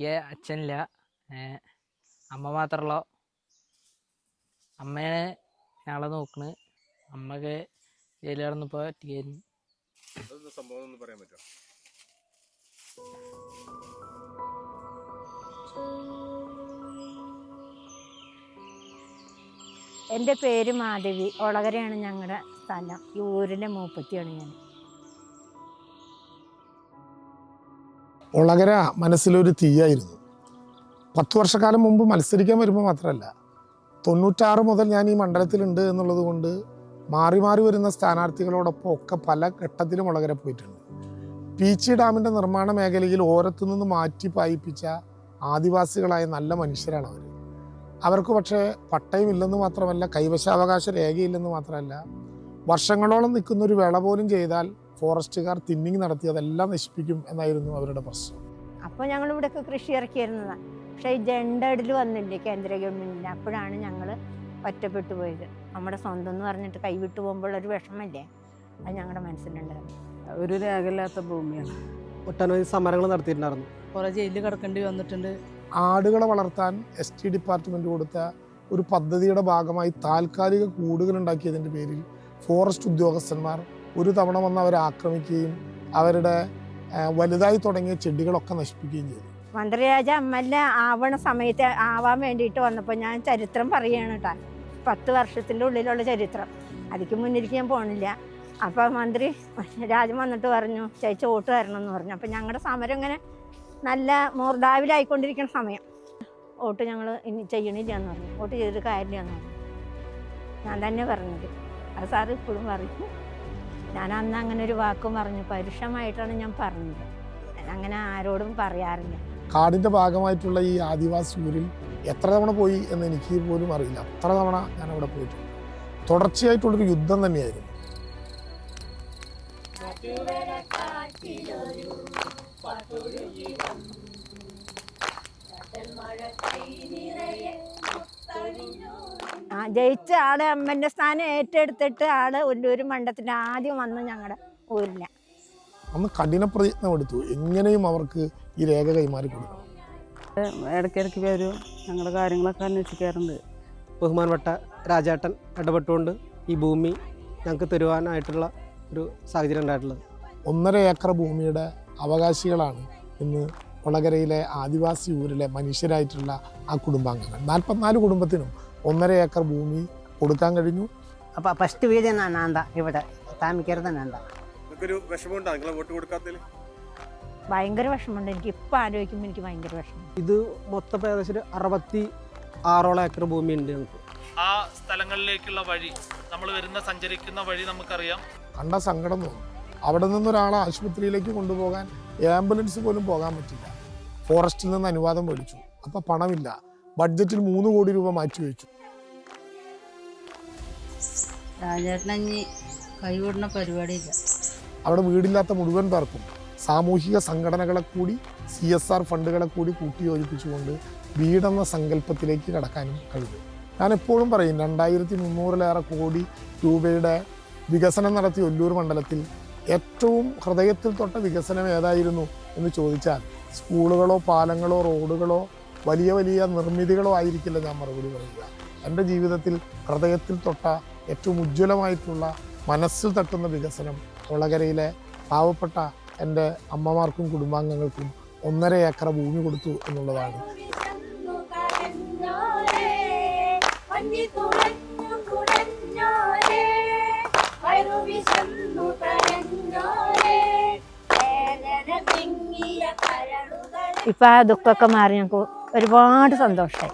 എനിക്ക് അച്ഛനില്ല. അമ്മ മാത്രമുള്ളൂ അമ്മയാണ് ഞങ്ങളെ നോക്കണ്. അമ്മയ്ക്ക് ജയിലിൽ കിടന്നപ്പോൾ ഒറ്റയ്ക്കായിരുന്നു സംഭവം ഒന്ന് പറയാൻ പറ്റുമോ? എന്റെ പേര് മാധവി. ഒളകരയാണ് ഞങ്ങളുടെ സ്ഥലം. ഈ ഊരിലെ മൂപ്പത്തിയാണ് ഞാൻ. ഒളകര മനസ്സിലൊരു തീയായിരുന്നു. പത്ത് വർഷക്കാലം മുമ്പ് മത്സരിക്കാൻ വരുമ്പോൾ മാത്രമല്ല തൊണ്ണൂറ്റാറ് മുതൽ ഞാൻ ഈ മണ്ഡലത്തിലുണ്ട് എന്നുള്ളത് കൊണ്ട് മാറി മാറി വരുന്ന സ്ഥാനാർത്ഥികളോടൊപ്പം ഒക്കെ പല ഘട്ടത്തിലും ഒളകര പോയിട്ടുണ്ട്. പീച്ചി ഡാമിന്റെ നിർമ്മാണ മേഖലയിൽ ഓരത്തു നിന്ന് മാറ്റി പായിപ്പിച്ച ആദിവാസികളായ നല്ല മനുഷ്യരാണ് അവർ അവർക്ക് പക്ഷേ പട്ടയമില്ലെന്ന് മാത്രമല്ല കൈവശാവകാശ രേഖയില്ലെന്ന് മാത്രമല്ല വർഷങ്ങളോളം നിൽക്കുന്നൊരു വിള പോലും ചെയ്താൽ ഫോറസ്റ്റുകാർ തിന്നിങ് നടത്തി അതെല്ലാം നശിപ്പിക്കും എന്നായിരുന്നു അവരുടെ പ്രശ്നം. അപ്പോൾ ഞങ്ങൾ ഇവിടെയൊക്കെ കൃഷി ഇറക്കിയിരുന്നതാണ് പക്ഷേ ഈ ജണ്ടടിൽ വന്നില്ലേ കേന്ദ്ര ഗവൺമെന്റിന് അപ്പോഴാണ് ഞങ്ങൾ ഒറ്റപ്പെട്ടു പോയത്. നമ്മുടെ സ്വന്തം എന്ന് പറഞ്ഞിട്ട് കൈവിട്ട് പോകുമ്പോഴൊരു വിഷമല്ലേ അത് ഞങ്ങളുടെ മനസ്സിലുണ്ടായിരുന്നു. ഒരു രേഖയില്ലാത്ത ഭൂമിയാണ്. ഒട്ടനവധി സമരങ്ങൾ നടത്തിയിട്ടുണ്ടായിരുന്നു. കുറേ ജയിലിൽ കിടക്കേണ്ടി വന്നിട്ടുണ്ട്. ആടുകളെ വളർത്താൻ എസ് ടി ഡിപ്പാർട്ട്മെന്റ് കൊടുത്ത ഒരു പദ്ധതിയുടെ ഭാഗമായി താൽക്കാലിക കൂടുകൾ ഉണ്ടാക്കിയതിന്റെ പേരിൽ ഫോറസ്റ്റ് ഉദ്യോഗസ്ഥന്മാർ ഒരു തവണ വന്ന് അവരെ ആക്രമിക്കുകയും അവരുടെ വലുതായി തുടങ്ങിയ ചെടികളൊക്കെ നശിപ്പിക്കുകയും ചെയ്തു. മന്ത്രിരാജ എം എൽ എ ആവണ സമയത്ത് ആവാൻ വേണ്ടിയിട്ട് വന്നപ്പോൾ ഞാൻ ചരിത്രം പറയുകയാണ് കേട്ടോ. പത്ത് വർഷത്തിന്റെ ഉള്ളിലുള്ള ചരിത്രം. അതിക്ക് മുന്നിലേക്ക് ഞാൻ പോണില്ല. അപ്പോൾ മന്ത്രി രാജൻ വന്നിട്ട് പറഞ്ഞു ചേച്ചി വോട്ട് തരണം എന്ന് പറഞ്ഞു. അപ്പോൾ ഞങ്ങളുടെ സമരം ഇങ്ങനെ നല്ല മൂർധാവിലായിക്കൊണ്ടിരിക്കുന്ന സമയം. വോട്ട് ഞങ്ങൾ ഇനി ചെയ്യണില്ല എന്ന് പറഞ്ഞു. വോട്ട് ചെയ്തിട്ട് കാര്യമില്ല എന്ന് പറഞ്ഞു. ഞാൻ തന്നെ പറഞ്ഞത്. അത് സാറ് ഇപ്പോഴും പറയും. ഞാൻ അന്ന് അങ്ങനെ ഒരു വാക്ക് പറഞ്ഞു പരുഷമായിട്ടാണ് ഞാൻ പറഞ്ഞത് അങ്ങനെ ആരോടും പറയാറില്ല കാടിന്റെ ഭാഗമായിട്ടുള്ള ഈ ആദിവാസി ഊരിൽ എത്ര തവണ പോയി എന്ന് എനിക്ക് പോലും അറിയില്ല അത്ര തവണ ഞാൻ അവിടെ പോയിട്ടുണ്ട് തുടർച്ചയായിട്ടുള്ളൊരു യുദ്ധം തന്നെയായിരുന്നു ആ ജയിച്ച ആൾ അമ്മന്റെ സ്ഥാനം ഏറ്റെടുത്തിട്ട് ആൾ ഒല്ലൂർ മണ്ഡലത്തിൽ ആദ്യം വന്ന് ഞങ്ങളുടെ ഊരില. അന്ന് കഠിന പ്രയത്നം എടുത്തു. എങ്ങനെയും അവർക്ക് ഈ രേഖ കൈമാറി കൊടുക്കണം. ഇടയ്ക്കിടയ്ക്ക് വരും ഞങ്ങളുടെ കാര്യങ്ങളൊക്കെ അന്വേഷിക്കാറുണ്ട്. ബഹുമാനപ്പെട്ട രാജേട്ടൻ ഇടപെട്ടുകൊണ്ട് ഈ ഭൂമി ഞങ്ങൾക്ക് തരുവാനായിട്ടുള്ള ഒരു സാഹചര്യം ഉണ്ടായിട്ടുള്ളത്. ഒന്നര ഏക്കർ ഭൂമിയുടെ അവകാശികളാണ് ഇന്ന് കൊളകരയിലെ ആദിവാസി ഊരിലെ മനുഷ്യരായിട്ടുള്ള ആ കുടുംബാംഗങ്ങൾ. നാൽപ്പത്തിനാല് കുടുംബത്തിനും ഒന്നര ഏക്കർ ഭൂമി കൊടുക്കാൻ കഴിഞ്ഞു. അപ്പൊ ഫസ്റ്റ് വീട് ഇവിടെ. താമസിക്കരുത് ഭയങ്കര വിഷമമുണ്ട്. എനിക്ക് ഇപ്പൊ ആലോചിക്കുമ്പോൾ എനിക്ക് ഭയങ്കര വിഷമം ഇത് മൊത്തം ഏകദേശം അറുപത്തി ആറോളം ഏക്കർ ഭൂമി ഉണ്ട് നമുക്ക്. ആ സ്ഥലങ്ങളിലേക്കുള്ള വഴി നമ്മൾ വരുന്ന സഞ്ചരിക്കുന്ന വഴി നമുക്കറിയാം. കണ്ട സങ്കടം തോന്നും. അവിടെ നിന്നൊരാളെ ആശുപത്രിയിലേക്ക് കൊണ്ടുപോകാൻ ആംബുലൻസ് പോലും പോകാൻ പറ്റില്ല. ഫോറസ്റ്റിൽ നിന്ന് അനുവാദം മേടിച്ചു. അപ്പൊ പണമില്ല. ബഡ്ജറ്റിൽ മൂന്ന് കോടി രൂപ മാറ്റിവെച്ചു വെച്ചു. കൈവിടുന്ന പരിപാടിയില്ല. അവിടെ വീടില്ലാത്ത മുഴുവൻ പേർക്കും സാമൂഹിക സംഘടനകളെ കൂടി സി എസ് ആർ ഫണ്ടുകളെ കൂടി കൂട്ടിയോജിപ്പിച്ചുകൊണ്ട് വീടെന്ന സങ്കല്പത്തിലേക്ക് കടക്കാനും കഴിയും. ഞാൻ എപ്പോഴും പറയും രണ്ടായിരത്തി മുന്നൂറിലേറെ കോടി രൂപയുടെ വികസനം നടത്തിയ ഒല്ലൂർ മണ്ഡലത്തിൽ ഏറ്റവും ഹൃദയത്തിൽ തൊട്ട വികസനം ഏതായിരുന്നു എന്ന് ചോദിച്ചാൽ സ്കൂളുകളോ പാലങ്ങളോ റോഡുകളോ വലിയ വലിയ നിർമ്മിതികളോ ആയിരിക്കില്ല ഞാൻ മറുപടി പറയുക. എന്റെ ജീവിതത്തിൽ ഹൃദയത്തിൽ തൊട്ട ഏറ്റവും ഉജ്ജ്വലമായിട്ടുള്ള മനസ്സിൽ തട്ടുന്ന വികസനം കൊളകരയിലെ പാവപ്പെട്ട എന്റെ അമ്മമാർക്കും കുടുംബാംഗങ്ങൾക്കും ഒന്നര ഏക്കർ ഭൂമി കൊടുത്തു എന്നുള്ളതാണ്. ഇപ്പം ആ ദുഃഖമൊക്കെ മാറി ഞങ്ങൾക്ക് ഒരുപാട് സന്തോഷമായി